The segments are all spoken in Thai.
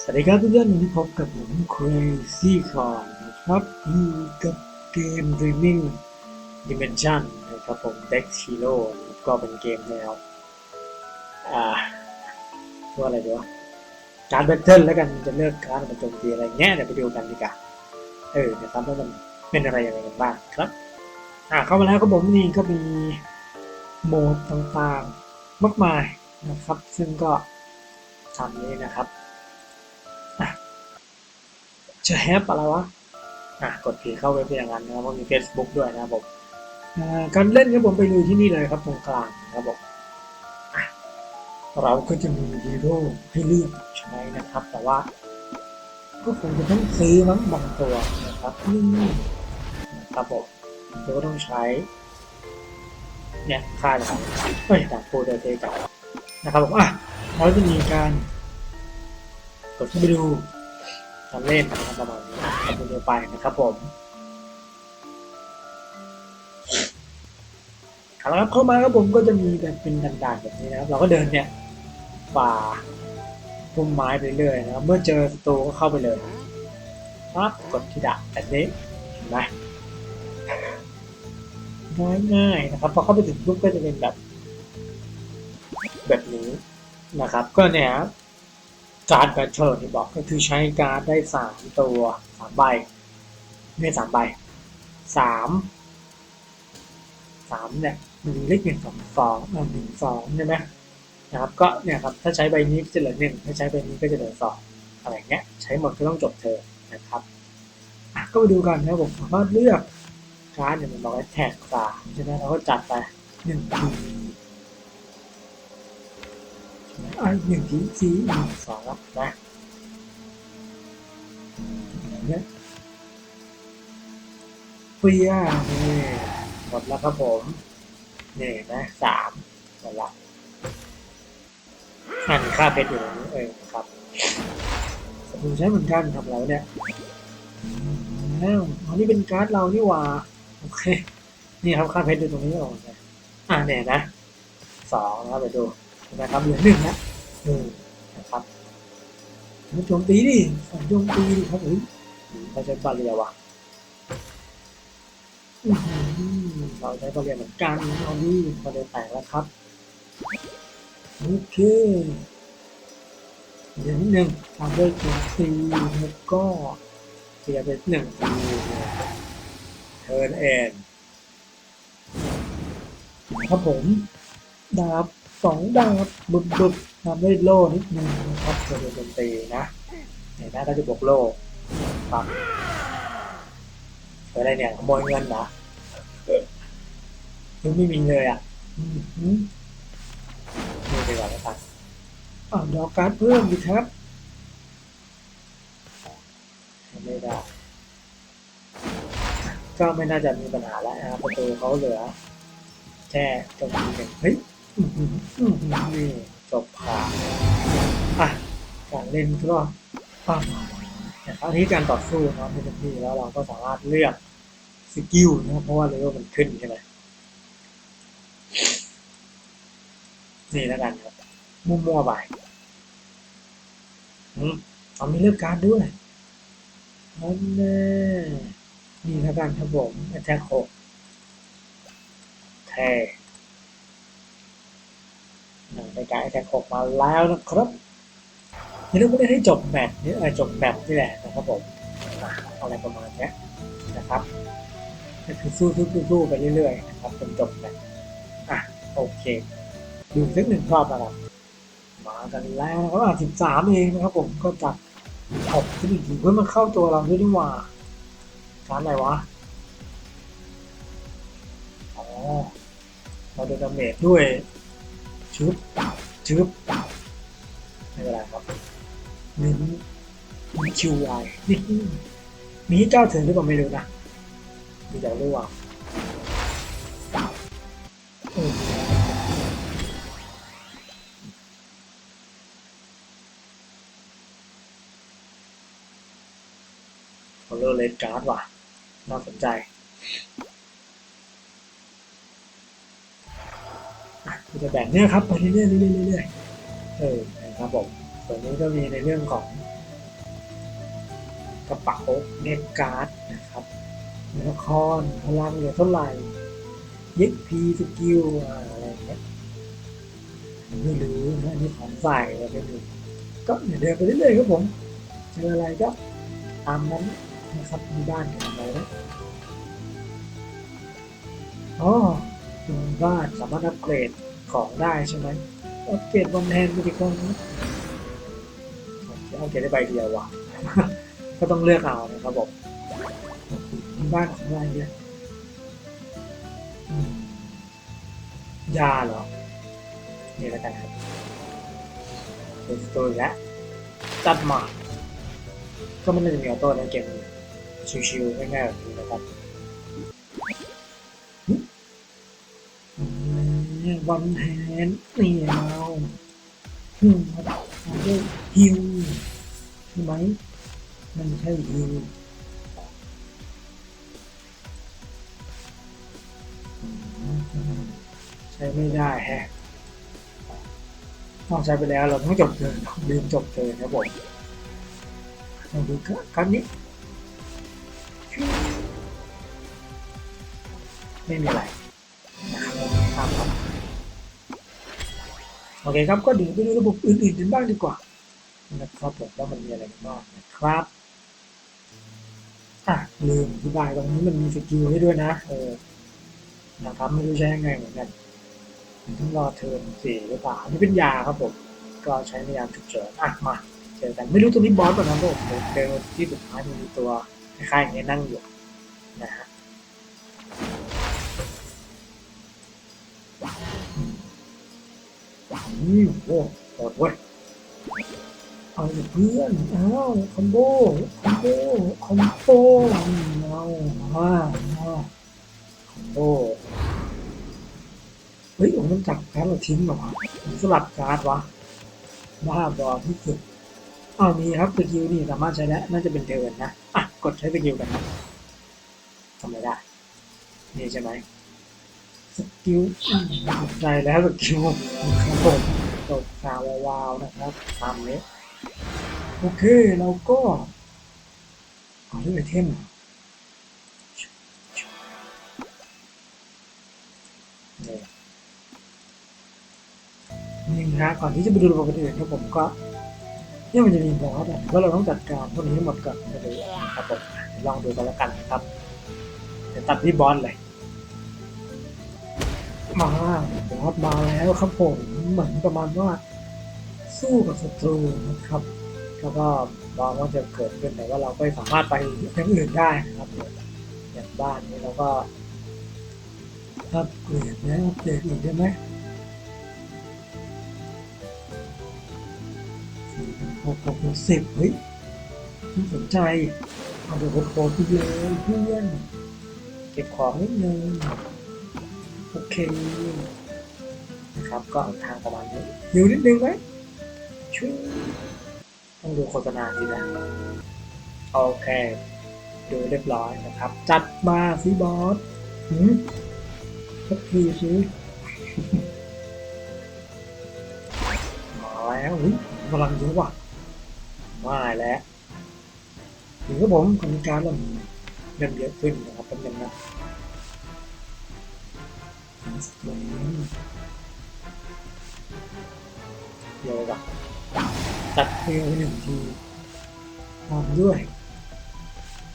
สวัสดีครับทุกท่านวันนี้พบกับผม Crazy Con นะครับอยู่กับเกม Dreaming Dimension นะครับผม Deck Hero ก็เป็นเกมแนวอ่าว่าอะไรดีวะการแบทเทิลแล้วกันจะเลือกการดมาโจมตีอะไรเงี้ยเดี๋ยวไปดูกันดีกว่าเออนะครับว่ามันเป็นอะไรยังไงกันบ้างครับอ่าเข้ามาแล้วครับผมนี่ก็มีโหมดต่างๆมากมายนะครับ ซึ่งก็ทำนี้นะครับ จะแฮปอะไรวะอะกดผีเข้าเว็บอย่างนั้นนะครับเพราะมี Facebook ด้วยนะครับผมอ่าการเล่นครับผมไปดูที่นี่เลยครับตรงกลางนะครับผมอะเราก็จะมีฮีโร่ให้เลือกใช้นะครับ แต่ว่าก็คงจะต้องซื้อมั้งบางตัวนะครับนี่นะครับผมเราก็ต้องใช้ เนี่ยค่าจากเอ้ยจากโปรเดเทกับนะครับผมอะเราจะมีการกดเข้าไปดู การเล่นนะครับประมาณนี้ทำเร็วไปนะครับผมเอาละครับเข้ามาครับผมก็จะมีแบบเป็นด่านๆแบบนี้นะครับ เราก็เดินเนี่ยฝ่าพุ่มไม้ไปเรื่อยนะครับ เมื่อเจอศัตรูก็เข้าไปเลยปั๊บกดที่ดาบแบบนี้เห็นไหมง่ายๆนะครับพอเข้าไปถึงปุ๊บก็จะเป็นแบบ แบบนี้นะครับ ก็เนี่ยครับ การ์ดแบทเทิลที่บอกก็คือใช้การ์ดได้สามตัวสามใบไม่สามใบสามสามเนี่ยมันมีเลขหนึ่งสองสองอ่าหนึ่งสองใช่ไหมนะครับก็เนี่ยครับถ้าใช้ใบนี้ก็จะเหลือหนึ่งถ้าใช้ใบนี้ก็จะเหลือสองอะไรเงี้ยใช้หมดก็ต้องจบเธอนะครับก็ไปดูกันนะผมสามารถเลือกการ์ดเนี่ยมันบอกว่าแท็กสามใช่ไหมเราก็จัดไปหนึ่งที อะหนึ่งทีสี่หนึ่งสองนะเนี่ยเฟียนี่หมดแล้วครับผมนี่นะสามหมดละอันค่าเพชรอยู่ตรงนี้เออครับสมุนใช้เหมือนกันทำแล้วเนี่ยแล้วอันนี้เป็นการ์ดเรานี่หว่าโอเคนี่ครับค่าเพชรอยู่ตรงนี้ออกนะอ่าเนี่ยนะสองนะครับไปดูนะครับเหลือหนึ่งนะ เออนะครับมันโจมตีดิสั่งโจมตีดิครับเฮ้ยเราใช้บาเรียวะอื้อหือเราใช้บาเรียเหมือนกันเอาดิบาเรียแตกแล้วครับโอเคเดี๋ยวนิดนึงทำด้วยโจมตีแล้วก็เสียไปหนึ่งทีเทิร์นเอ็นครับผมดาบ สองดาบบึบบึบทำด้วยโล่นิดนึงนะครับเพื่อดนตรีนะเห็นไหมก็จะบวกโล่ปักอะไรเนี่ยขโมยเงินเหรอคือไม่มีเลยอะอืมหืมนี่ดีกว่านะครับอ้าวดอกการ์ดเพิ่มดีครับไม่ได้ก็ไม่น่าจะมีปัญหาแล้วนะครับประตูเขาเหลือแค่ตรงนี้เองเฮ้ยอื้อหืออื้อหือ นี่จบผ่านอะการเล่นก็ประมาณนี้นะครับอันนี้การต่อสู้นะครับเป็นที่แล้วเราก็สามารถเลือกสกิลนะเพราะว่าเลเวลมันขึ้นใช่ไหมนี่แล้วกันครับมั่วๆไปอืมเอามีเลือกการดด้วยนั่นแน่นี่แล้วกันครับผมแท็กหกแทน ในการแอทแทกหกมาแล้วนะครับยังไม่ได้ให้จบแมตช์นี่จบแมตช์นี่แหละนะครับผมอะไรประมาณนี้นะครับก็คือสู้สู้สู้สู้ไปเรื่อยๆนะครับจนจบแมตช์อะโอเค ดูสักหนึ่งรอบนะครับมากันแล้วนะครับอะสิบสามเองนะครับผมก็จัดหกที่หนึ่งทีเพื่อมันเข้าตัวเราด้วยนี่หว่าการอะไรวะอ๋อเราโดนดาเมจด้วย ชึบชึบไม่เป็นไรครับนิ้นคิวไวนี่มีให้เก้าถึงหรือเปล่าไม่รู้นะมีแต่รู้ว่าโอ้โหเลือกเลดการ์ดว่ะ น่าสนใจ อะ ก็จะแบ่งเนี่ยครับไปเรื่อยๆเรื่อยๆเรื่อยๆเออนะครับผมส่วนนี้ก็มีในเรื่องของกระเป๋าเน็ตการ์ดนะครับละครพลังเหลือเท่าไหร่ยึดพีสกิลอะไรเงี้ยไม่รู้นะอันนี่ของใส่อะไรไม่รู้ก็เดี๋ยวเดินไปเรื่อยๆครับผมเจออะไรก็ตามนั้นนะครับมีบ้านกันอะไรนะอ๋อบ้านสามารถอัปเกรด ของได้ใช่ไหมอัปเกรดบอมแทนไปดีกว่านะอัปเกรดได้ใบเดียวว่ะ ก็ต้องเลือกเอานะครับผมบ้านของอะไรเนี่ยยาเหรอนี่แล้วกันครับเป็นสตูอีกแล้วจัดมาก็ไม่น่าจะมีออโต้นเกมนี้ชิวๆง่ายๆแบบนี้นะครับ มวันแฮนนี่เราฮึมเอาด้วยฮิวใช่ไหมมันใช่ฮิวอืมใช้ไม่ได้แฮะต้องใช้ไปแล้วเราต้องจบเกินลืมจบเกินครับผมมดูกันนี้ไม่มีอะไร อเคครับก็เดี๋ยวไปดูระบบอื่นๆกันบ้างดีกว่านะครับผมว่ามันมีอะไรบ้างนะครับอะลืมอธิบายตรงนี้มันมีสกิลให้ด้วยนะเออนะครับไม่รู้ใช้ยังไงเหมือนกันต้องรอเทิร์นสี่หรือเปล่านี่เป็นยาครับผมก็ใช้ในยามฉุกเฉินอะมาเจอกันไม่รู้ตัวนี้บอสป่ะนะผมผมเจอที่สุดท้ายมันมีตัวคล้ายๆอย่างนี้นั่งอยู่นะฮะ อืมโอ้โหดเว้ยเอาเลยเพื่อนเอาคอมโบคอมโบคอมโบเอามามาคอมโบเฮ้ยผมต้องจับการ์ดเราทิ้งหรอวะผมสลับการ์ดวะบ้าบอที่สุดอ้าวมีครับสกิลนี่สามารถใช้ได้น่าจะเป็นเทิร์นนะ อะ กดใช้สกิลกันนะทำอะไรได้ นี่ใช่ไหม สกิลใจแล้วสกิลครับผมจบกาววาวๆนะครับตามนี้โอเคเราก็เอาเรื่องไอเทมนี่นี่นะก่อนที่จะไปดูระบบอื่นครับผมก็เนี่ยมันจะมีบอสอะว่าเราต้องจัดการพวกนี้ให้หมดก่อนไปเลยครับผมลองดูกันแล้วกันนะครับเดี๋ยวตัดที่บอสเลย มาบอสมาแล้วครับผมเหมือนประมาณว่าสู้กับศัตรูนะครับ แล้วก็มองว่าจะเกิดขึ้นแต่ว่าเราก็สามารถไปอย่างอื่นได้นะครับอย่างบ้านนี้เราก็อัปเกรดแล้วอัปเกรดอีกได้ไหมสี่หกหกสิบเฮ้ยน่าสนใจเอาเดี๋ยวโคตรไปเลยเพื่อนเก็บของนิดนึง เคนะครับก็ทางประมาณนี้อยู่นิดนึงไหมช่วยต้องดูโฆษณาดีนะโอเค ดูเรียบร้อยนะครับ จัดมาสิบอสหืมสักทีสิมาแล้วอุ๊ยพลังเยอะว่ะมาแล้วถึงกับผมกรรมการเริ่มเริ่มเยอะขึ้นนะครับเป็นยังไง เดี๋ยวแบบตัดเพลงหนึ่งทีตามด้วย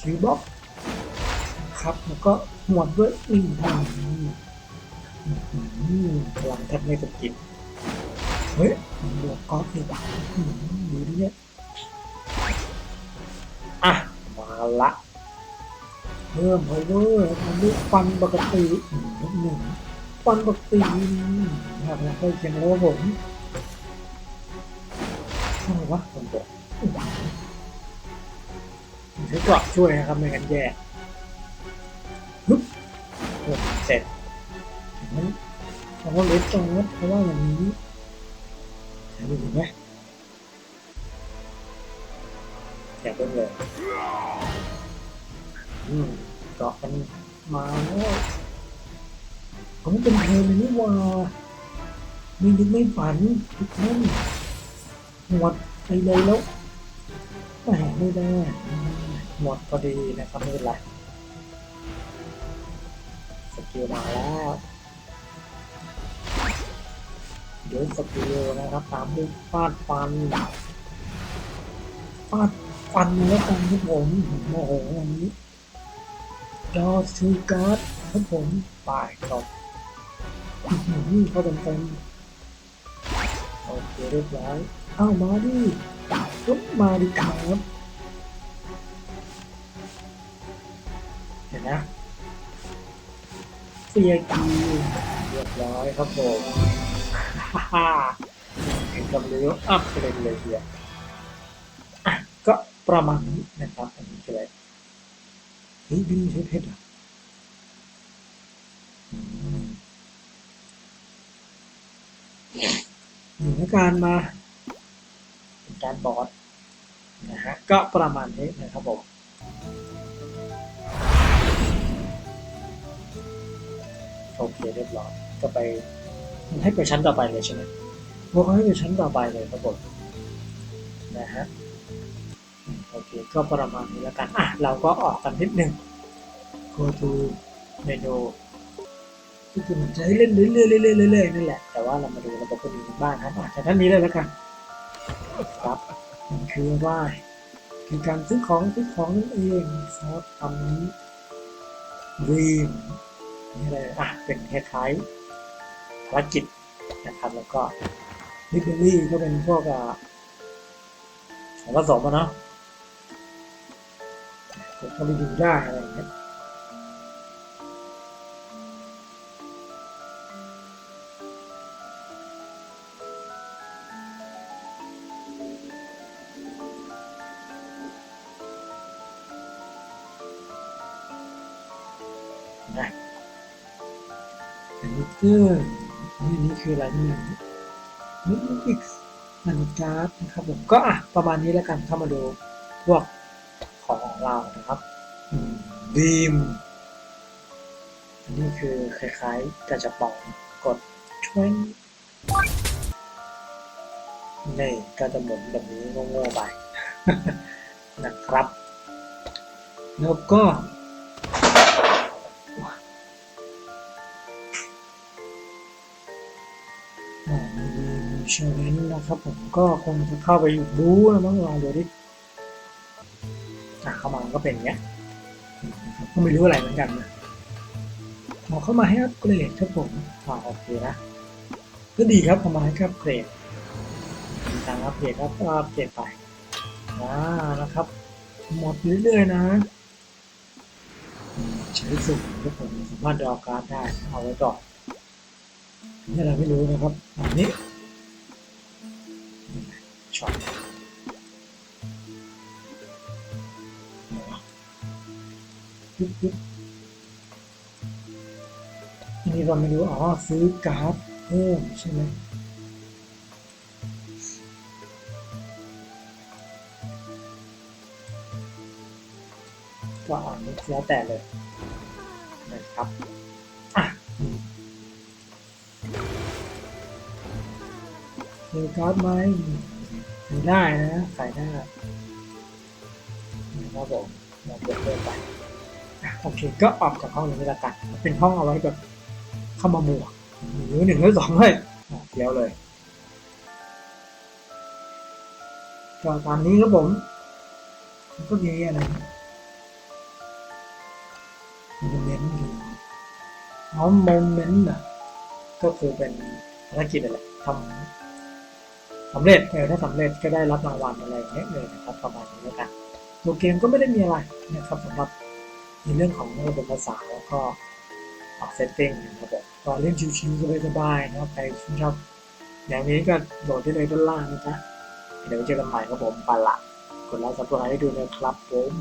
คิวบ็อกครับ แล้วก็หมวดด้วยหนึ่งทางพลังแทบไม่สกินเฮ้ยบวกกอล์ฟเลยดูดิเนี่ยอะ มาละเพิ่มพาวเวอร์ทำด้วยฟันปกติหนึ่ง หนึ่งฟันปกติหากเราเคยเขียนแล้วผมอะไรวะผมบอกใช้กราะช่วยนะครับไม่งั้นแย่ปึ๊บเสร็จงั้นเราก็เล็กตรงนั้นเพราะว่าอย่างนี้ใช้ดูไหมอย่าเพิ่งเลยอืมเกาะมันมาแล้ว ผมเป็นเธอเลยนี่ว่าไม่นึกไม่ฝันทุกท่านหวดไปเลยแล้วแหมไม่ได้หมดพอดีนะครับไม่เป็นไรสกิลมาแล้วเดี๋ยวสกิลนะครับตามด้วยฟาดฟันฟาดฟันแล้วกันครับผมโอ้โหวันนี้ดอทูการ์ดครับผมป่ายครับ อื้อหือเข้าเต็มๆโอเคเรียบร้อยเข้ามาดิก็มาดิครับเห็นนะเสียกีเรียบร้อยครับผมฮ่าฮ่าถึงกับเลี้ยวอัพเลยเลยทีเดียวก็ประมาณนี้นะครับอันนี้คืออะไรเฮ้ยบินใช้เพชรอะ อืมอยู่ในการมาเป็นการบอสนะฮะก็ประมาณนี้นะครับผมโอเคเรียบร้อยก็ไปมันให้ไปชั้นต่อไปเลยใช่ไหมพวกเขาให้ไปชั้นต่อไปเลยครับผมนะฮะโอเคก็ประมาณนี้แล้วกันอะเราก็ออกกันนิดนึง go to menu ที่คุณจะให้เล่นเรื่อยๆเรื่อยๆเรื่อยๆนั่นแหละ แต่ว่าเรามาดูระบบคนอื่นกันบ้างครับอะจาท่านนี้เลยแล้วกันครับมันคือว่าคือการซื้อของซื้อของนั่นเองครับทำนี้ dream นี่เลยอะเป็นคล้ายๆภารกิจนะครับแล้วก็ลิเบอรี่ก็เป็นพวกอะของผสมอะเนาะก็ไปดูได้อะไรอย่างเงี้ย อันนี้ก็นี่นี่คืออะไรนี่มิมิกซ์มันการ์ดนะครับผมก็อะประมาณนี้แล้วกันเข้ามาดูพวกของของเรานะครับบีมอันนี้คือคล้ายๆกระจะป๋องกดช่วยนี่ก็จะหมุนแบบนี้โง่ๆไปนะครับ แล้วก็ มีเชลเลนนะครับผมก็คงจะเข้าไปอยู่บู๊แล้วมั้งลองดูดิอะเข้ามาก็เป็นอย่างเงี้ยก็ไม่รู้อะไรเหมือนกันนะหมอเข้ามาให้อัปเกรดครับผมอ่าโอเคนะก็ดีครับเข้ามาให้อัปเกรดทางอัปเกรดครับอัปเกรดไปอ่านะครับ หมดเรื่อยๆนะใช้สุ่มครับผมสามารถดรอการได้เอาไว้ก่อนนี่เราไม่รู้นะครับอันนี้ ช็อตปึ๊บปึ๊บอันนี้เราไม่รู้อ๋อซื้อการ์ดเพิ่มใช่ไหมก็อันนี้แล้วแต่เลยนะครับอะมีการ์ดไหมมี ได้นะขายได้นะครับผมลองเปิดเพิ่มไปโอเคก็ออกจากห้องนี้ละกันเป็นห้องเอาไว้แบบเข้ามาหมวกหรือหนึ่งหรือสองเลยอะเดี๋ยวเลยก็ตามนี้ครับผมก็มีอะไรโมเมนต์อยู่อ๋อโมเมนต์อะก็คือเป็นภารกิจอะไรทำ สำเร็จเออถ้าสำเร็จก็ได้รับรางวัลอะไรอย่างเงี้ยเลยนะครับประมาณนี้แล้วกันตัวเกมก็ไม่ได้มีอะไรนะครับสำหรับในเรื่องของระบบภาษาแล้วก็เซตติ้งนะครับผมก็เล่นชิวๆสบายๆนะครับใครชื่นชอบแนวนี้ก็โหลดได้เลยด้านล่างนะจ๊ะเดี๋ยวเจอกันใหม่ครับผมปาละกดไลค์ซับสไครต์ให้ดูนะครับผม